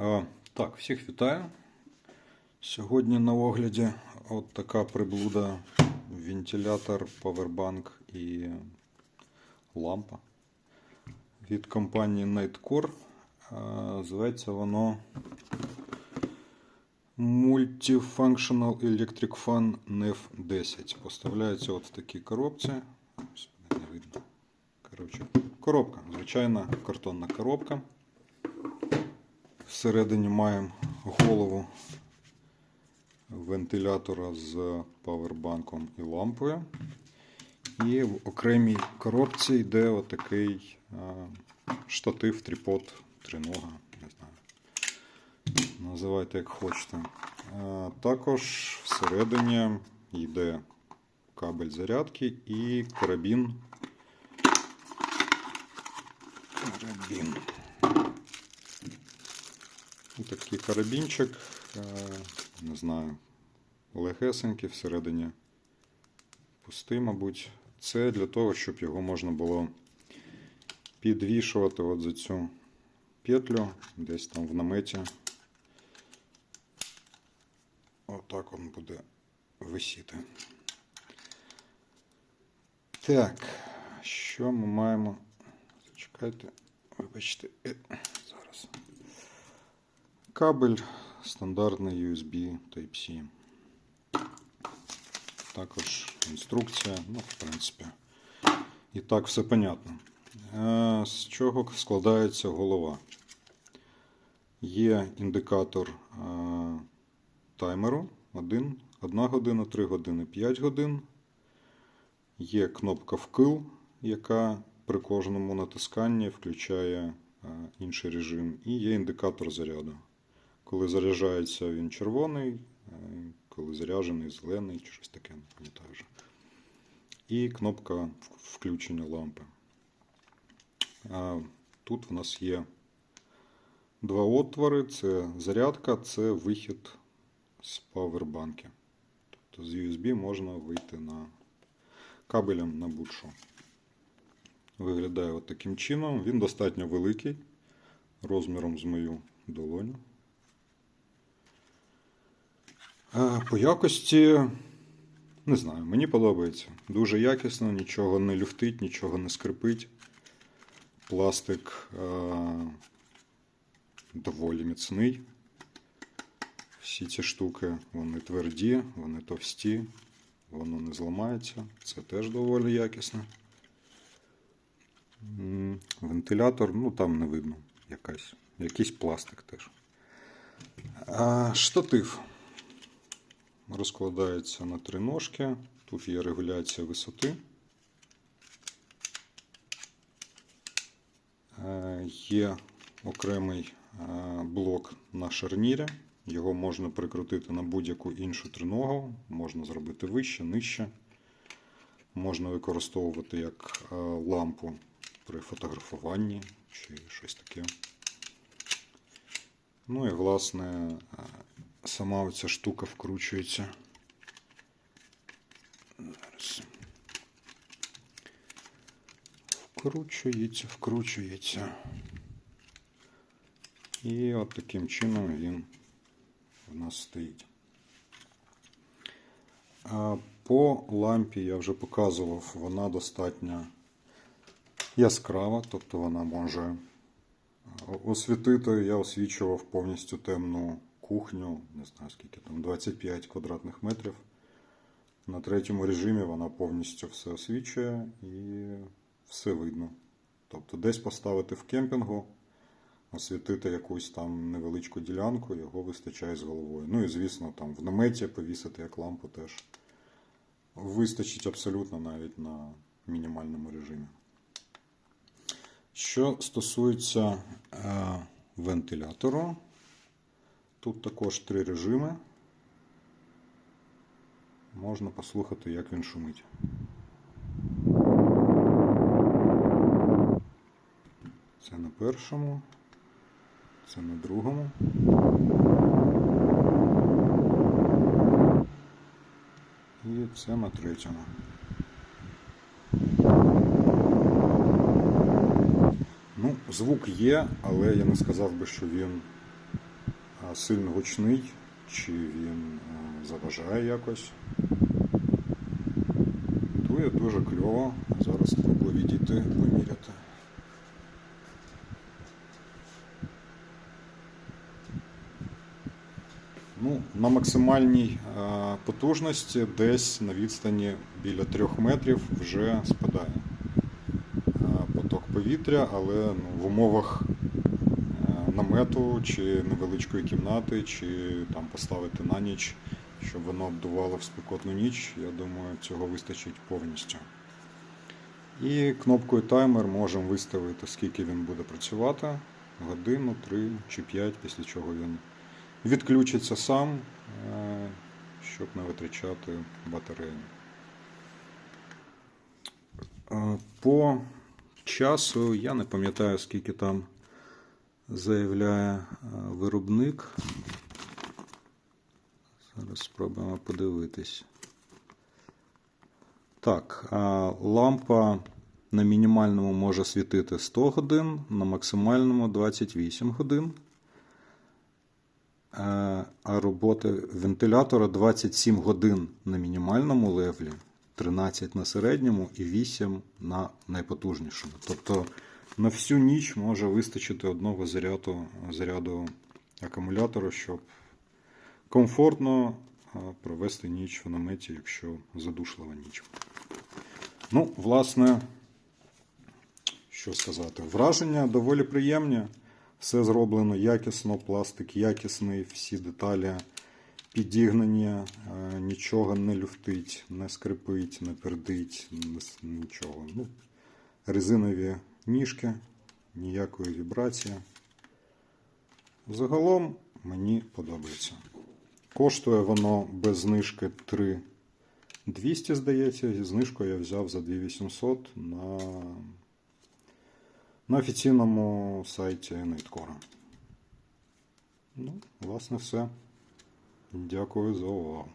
А, Так, всіх вітаю. Сьогодні на огляді от така приблуда вентилятор, павербанк і лампа від компанії Nightcore. А, Зветься воно Multifunctional Electric Fan NEF 10. Поставляється от в такій коробці. Ось, Не видно. Коробка, звичайна картонна коробка. Всередині маємо голову вентилятора з павербанком і лампою. І в окремій коробці йде отакий штатив, трипод, тринога, не знаю. Називайте як хочете. Також всередині йде кабель зарядки і карабін. Карабін. Такий карабінчик, е, не знаю, легесенький всередині пустий, мабуть. Це для того, щоб його можна було підвішувати от за цю петлю, десь там в наметі. Отак він буде висіти. Так, що ми маємо? Зачекайте, вибачте. Кабель стандартний USB Type-C. Також інструкція, ну, в принципі. І так все понятно. Е, З чого складається голова? Є індикатор е, таймеру 1, 1 година, 3 години, 5 годин. Є кнопка вкил, яка при кожному натисканні включає е, інший режим. І є індикатор заряду. Коли заряджається він червоний, е, коли заряджений зелений чи щось таке, не пам'ятаю вже. І кнопка включення лампи. Тут в нас є два отвори: це зарядка, це вихід з павербанки. Тобто з USB можна вийти на кабелем на будь-що. Виглядає от таким чином. Він достатньо великий, розміром з мою долоню. А По якості, не знаю, мені подобається. Дуже якісно, нічого не люфтить, нічого не скрипить. Пластик е, доволі міцний. Всі ці штуки вони тверді, вони товсті, воно не зламається. Це теж доволі якісно. Вентилятор, ну там не видно якась, якийсь пластик теж. Штатив розкладається на три ножки. Тут є регуляція висоти. Е, Є окремий е, блок на шарнірі. Його можна прикрутити на будь-яку іншу триногу, можна зробити вище, нижче. Можна використовувати як е, лампу при фотографуванні чи щось таке. Ну і власне сама оця штука вкручується. Зараз. Вкручується, вкручується. І от таким чином він у нас стоїть. По лампі я вже показував, вона достатньо яскрава, тобто вона може освітити. Я освічував повністю темну кухню, не знаю скільки там, 25 квадратних метрів. На третьому режимі вона повністю все освічує і все видно. Тобто десь поставити в кемпінгу, освітити якусь там невеличку ділянку, його вистачає з головою. Ну і звісно, там в наметі повісити як лампу теж вистачить абсолютно навіть на мінімальному режимі. Що стосується е, вентилятору, тут також три режими. Можна послухати, як він шумить. Це на першому, це на другому. І це на третьому. Ну, звук є, але я не сказав би, що він сильно гучний, чи він е, заважає якось. Дує дуже кльово. Зараз спробую відійти, поміряти. Ну, на максимальній е, потужності десь на відстані біля 3 метрів вже спадає е, поток повітря, але ну, в умовах намету чи невеличкої кімнати, чи там поставити на ніч, щоб воно обдувало в спекотну ніч, я думаю, цього вистачить повністю. І кнопкою таймер можемо виставити, скільки він буде працювати, годину, 3 чи 5, після чого він відключиться сам, е, щоб не витрачати батарею. Е, По часу я не пам'ятаю, скільки там заявляє е, виробник. Зараз спробуємо подивитись. Так, лампа на мінімальному може світити 100 годин, на максимальному 28 годин. Е, А роботи вентилятора 27 годин на мінімальному левлі, 13 на середньому і 8 на найпотужнішому. Тобто на всю ніч може вистачити одного заряду, заряду акумулятора, щоб комфортно е, провести ніч в наметі, якщо задушлива ніч. Ну, власне, що сказати, враження доволі приємні. Все зроблено якісно, пластик якісний, всі деталі підігнані, е, нічого не люфтить, не скрипить, не пердить, нічого. Ну, резинові ніжки, ніякої вібрації. Загалом мені подобається. Коштує воно без знижки 3200, здається. Зі знижкою я взяв за 2800 на, на офіційному сайті Nightcore. Ну, власне, все. Дякую за увагу.